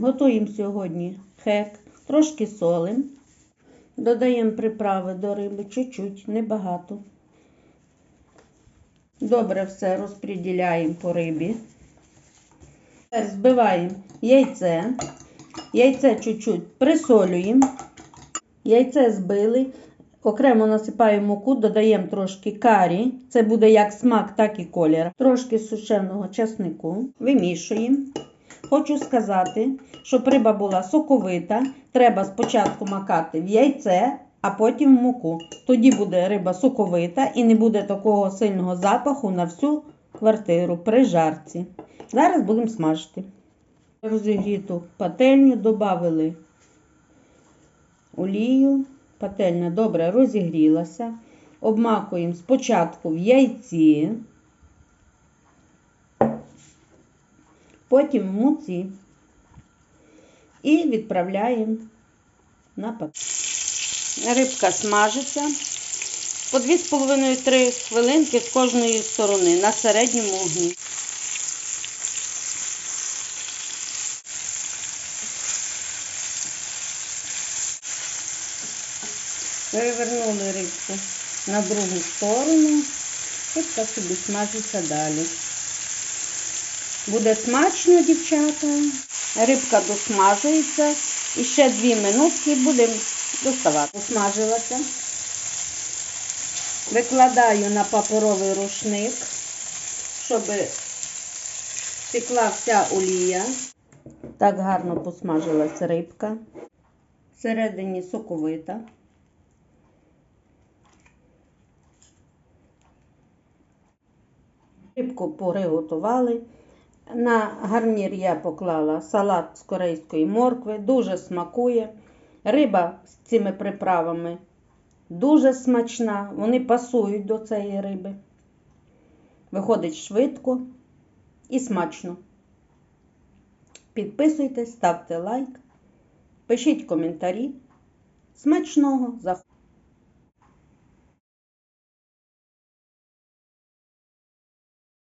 Готуємо сьогодні хек, трошки солим. Додаємо приправи до риби, чуть-чуть, небагато. Добре все розподіляємо по рибі. Тепер збиваємо яйце. Яйце чуть-чуть присолюємо. Яйце збили. Окремо насипаємо муку, додаємо трошки карі. Це буде як смак, так і колір. Трошки сушеного часнику. Вимішуємо. Хочу сказати, щоб риба була соковита, треба спочатку макати в яйце, а потім в муку. Тоді буде риба соковита і не буде такого сильного запаху на всю квартиру при жарці. Зараз будемо смажити. Розігріту пательню додали олію. Пательня добре розігрілася. Обмакуємо спочатку в яйці, потім муці і відправляємо на пательню. Рибка смажиться по 2,5-3 хвилинки з кожної сторони на середньому вогні. Перевернули рибку на другу сторону. Рибка собі смажиться далі. Буде смачно, дівчата. Рибка досмажується. І ще дві минутки будемо доставати. Посмажилася. Викладаю на паперовий рушник, щоб текла вся олія. Так гарно посмажилася рибка. Всередині соковита. Рибку приготували. На гарнір я поклала салат з корейської моркви, дуже смакує. Риба з цими приправами дуже смачна, вони пасують до цієї риби. Виходить швидко і смачно. Підписуйтесь, ставте лайк, пишіть коментарі. Смачного!